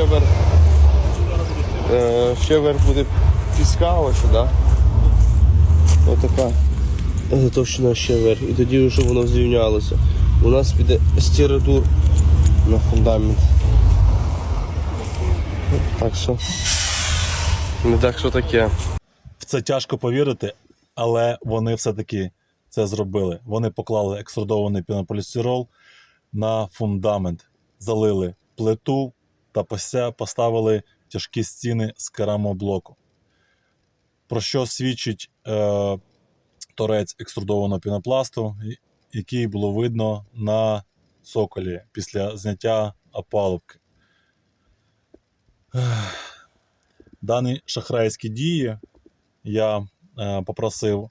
щебер. Е, щебер буде піска ось, да? Отака е, товщина щебер. І тоді вже воно зрівнялося. У нас піде стірадур на фундамент. Так що. Не так що таке. В це тяжко повірити, але вони все-таки це зробили. Вони поклали екструдований пінополістирол на фундамент, залили плиту та поставили тяжкі стіни з керамоблоку. Про що свідчить е, торець екструдованого пінопласту, який було видно на цоколі після зняття опалубки. Дані шахрайські дії я е, попросив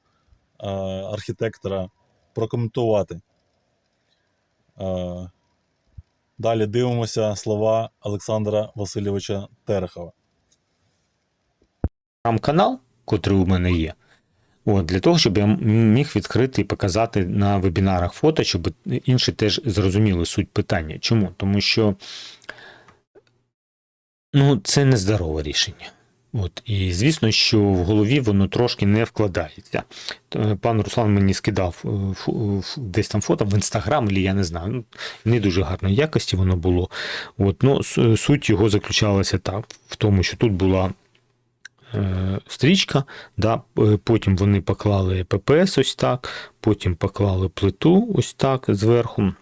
е, архітектора прокоментувати. Е, далі дивимося слова Олександра Васильовича Терехова. Там канал, котрий у мене є. От, для того, щоб я міг відкрити і показати на вебінарах фото, щоб інші теж зрозуміли суть питання. Чому? Тому що ну, це нездорове рішення. От, і звісно, що в голові воно трошки не вкладається. Пан Руслан мені скидав е, десь там фото в інстаграм, я не знаю. Ну, не дуже гарної якості воно було. От, ну, суть його заключалася так, в тому, що тут була е, стрічка, да, е, потім вони поклали ППС ось так, потім поклали плиту ось так зверху,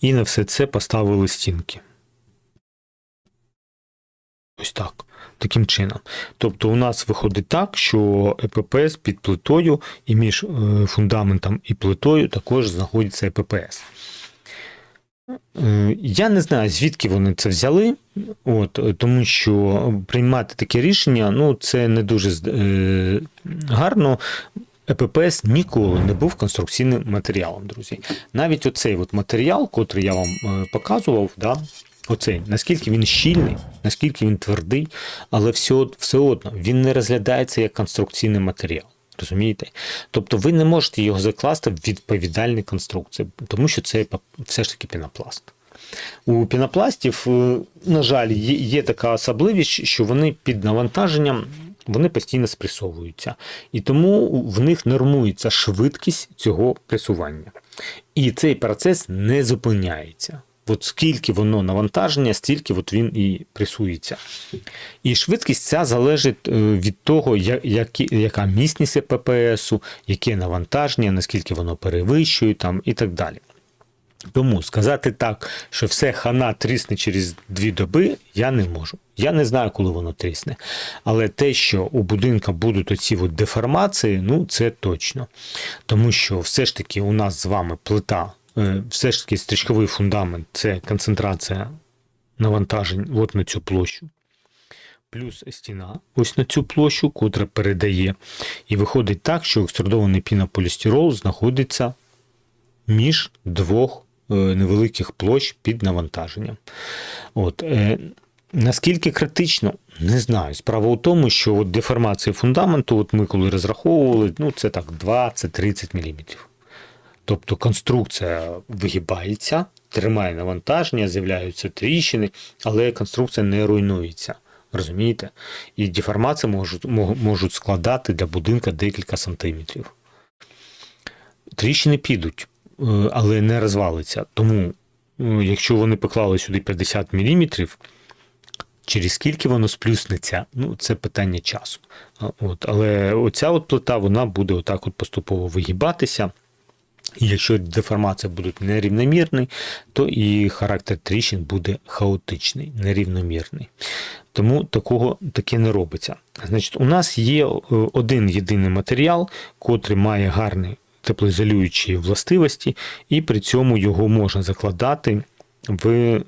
і на все це поставили стінки. Ось так. Таким чином. Тобто у нас виходить так, що ЕППС під плитою і між е, фундаментом і плитою також знаходиться ЕППС. Е, Я не знаю, звідки вони це взяли, от, тому що приймати таке рішення ну, це не дуже е, гарно. ЕППС ніколи не був конструкційним матеріалом, друзі. Навіть оцей от матеріал, котрий я вам показував, да, оцей, наскільки він щільний, наскільки він твердий, але все, все одно він не розглядається як конструкційний матеріал. Розумієте? Тобто ви не можете його закласти в відповідальні конструкції, тому що це все ж таки пінопласт. У пінопластів, е, на жаль, є, така особливість, що вони під навантаженням вони постійно спресовуються. І тому в них нормується швидкість цього пресування. І цей процес не зупиняється. От скільки воно навантаження, стільки от він і пресується. І швидкість ця залежить е, від того, я- які, яка міцність ППСу, яке навантаження, наскільки воно перевищує там, і так далі. Тому сказати так, що все хана трісне через дві доби, я не можу. Я не знаю, коли воно трісне. Але те, що у будинка будуть оці от деформації, ну це точно. Тому що все ж таки у нас з вами плита, все ж таки стрічковий фундамент це концентрація навантажень от на цю площу. Плюс стіна ось на цю площу, котра передає. І виходить так, що екструдований пінополістирол знаходиться між двох е, невеликих площ під навантаженням. От, е, наскільки критично, не знаю. Справа у тому, що от деформація фундаменту, от ми коли розраховували, ну це так 20-30 мм. Тобто конструкція вигибається, тримає навантаження, з'являються тріщини, але конструкція не руйнується. Розумієте? І деформації можуть, можуть складати для будинка декілька сантиметрів. Тріщини підуть, е, але не розвалиться. Тому, е, якщо вони поклали сюди 50 мм, через скільки воно сплюснеться, ну, це питання часу. От, але оця от плита вона буде отак от поступово вигибатися. Якщо деформація буде нерівномірний, то і характер тріщин буде хаотичний, нерівномірний. Тому такого таке не робиться. Значить, у нас є е, один єдиний матеріал, котрий має гарні теплоізолюючі властивості, і при цьому його можна закладати в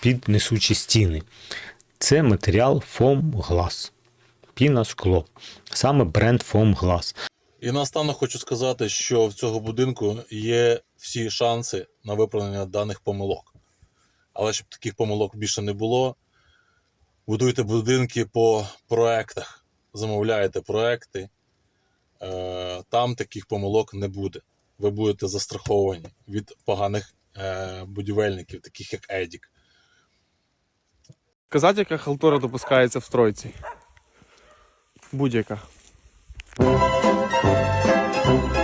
під несучі стіни. Це матеріал Foam Glass. Піноскло. Саме бренд Foam Glass. І наостанок хочу сказати, що в цього будинку є всі шанси на виправлення даних помилок. Але щоб таких помилок більше не було, будуйте будинки по проектах, замовляєте проекти, е, там таких помилок не буде. Ви будете застраховані від поганих е, будівельників, таких як Едік. сказати, яка халтура допускається в стройці? Будь-яка. Thank you.